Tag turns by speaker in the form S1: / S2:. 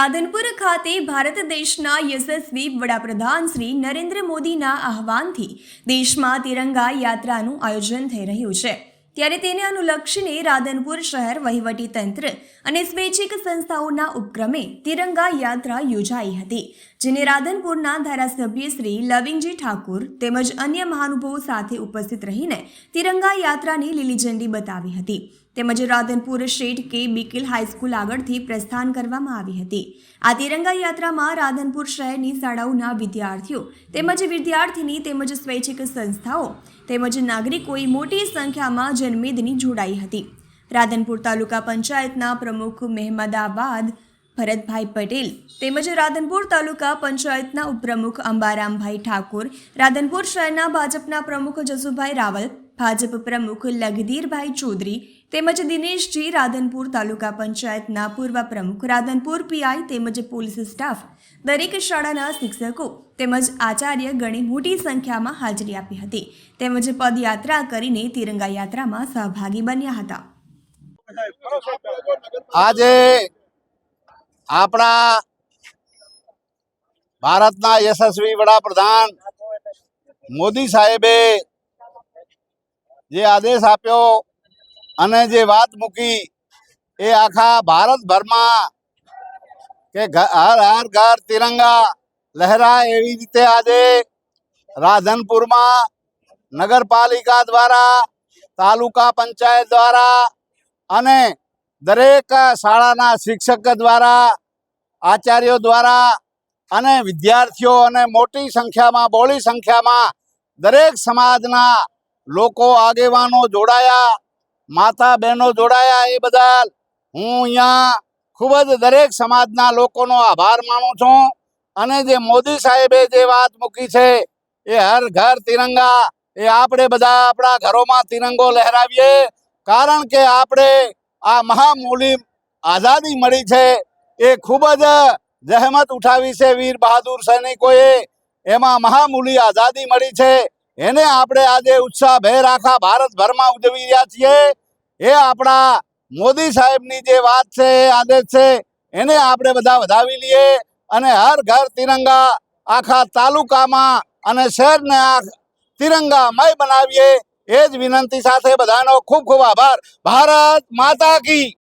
S1: રાધનપુર ખાતે ભારત દેશના યશસ્વી વડાપ્રધાન શ્રી નરેન્દ્ર મોદીના આહવાનથી દેશમાં તિરંગા યાત્રાનું આયોજન થઈ રહ્યું છે. ત્યારે તેને અનુલક્ષીને રાધનપુર શહેર વહીવટી તંત્ર અને સ્વૈચ્છિક સંસ્થાઓના ઉપક્રમે તિરંગા યાત્રા યોજાઈ હતી. જેને રાધનપુરના ધારાસભ્ય શ્રી લવિંગજી ઠાકુર તેમજ અન્ય મહાનુભાવો સાથે ઉપસ્થિત રહીને તિરંગા યાત્રાની લીલી ઝંડી બતાવી હતી. તેમજ રાધનપુર શેઠ કે બિકિલ હાઈસ્કૂલ આગળથી પ્રસ્થાન કરવામાં આવી હતી. આ તિરંગા યાત્રામાં રાધનપુર શહેરની શાળાઓના વિદ્યાર્થીઓ તેમજ વિદ્યાર્થીની તેમજ સ્વૈચ્છિક સંસ્થાઓ તેમજ નાગરિકોએ મોટી સંખ્યામાં જનમેદની જોડાઈ હતી. રાધનપુર તાલુકા પંચાયતના પ્રમુખ મહેમદાબાદ ભરતભાઈ પટેલ તેમજ રાધનપુર તાલુકા પંચાયતના ઉપપ્રમુખ અંબારામભાઈ ઠાકોર, રાધનપુર શહેરના ભાજપના પ્રમુખ જસુભાઈ રાવલ, ભાજપ પ્રમુખ લગધીરભાઈ ચૌધરી તેમજ દિનેશજી રાધનપુર તાલુકા પંચાયતના પૂર્વ પ્રમુખ રાધનપુર પીઆઈ તેમજ પોલીસ સ્ટાફ દરેક શાળાના શિક્ષકો તેમજ આચાર્ય ગણે મોટી સંખ્યામાં હાજરી આપી હતી. તેમજ પદયાત્રા કરીને તિરંગા યાત્રામાં સહભાગી બન્યા હતા.
S2: આજે આપણા ભારતના યશસ્વી વડાપ્રધાન મોદી સાહેબે જે આદેશ આપ્યો અને જે વાત મૂકી એ આખા ભારતભરમાં કે હર હર ઘર તિરંગા લહેરાય એવી રીતે આજે રાધનપુરમાં નગરપાલિકા દ્વારા, તાલુકા પંચાયત દ્વારા અને દરેક શાળાના શિક્ષક દ્વારા, આચાર્યો દ્વારા અને વિદ્યાર્થીઓ અને મોટી સંખ્યામાં બોલી સંખ્યામાં દરેક સમાજના લોકો, આગેવાનો જોડાયા માતા બહેનો જોડાયા એ બદલ હું અહીંયા ખૂબ જ દરેક સમાજના લોકોનો આભાર માનું છું. અને જે મોદી સાહેબે જે વાત મૂકી છે એ હર ઘર તિરંગા, એ આપણે બધા આપણા ઘરોમાં તિરંગો લહેરાવીએ. કારણ કે આપણે આ મહામૂલી આઝાદી મળી છે. એ ખૂબ જ જહેમત ઉઠાવી છે વીર બહાદુર સૈનિકોએ. એમાં મહામૂલી આઝાદી મળી છે. એને આપણે આજે ઉત્સાહભેર આખા ભારતભરમાં ઉજવી રહ્યા છીએ. એ આપણા મોદી સાહેબની જે વાત છે આદેશ છે, એને આપણે બધા વધાવી લઈએ અને હર ઘર તિરંગા આખા તાલુકામાં અને શહેરને આ તિરંગામય બનાવીએ. એ જ વિનંતી સાથે બધાનો ખૂબ ખૂબ આભાર. ભારત માતા કી.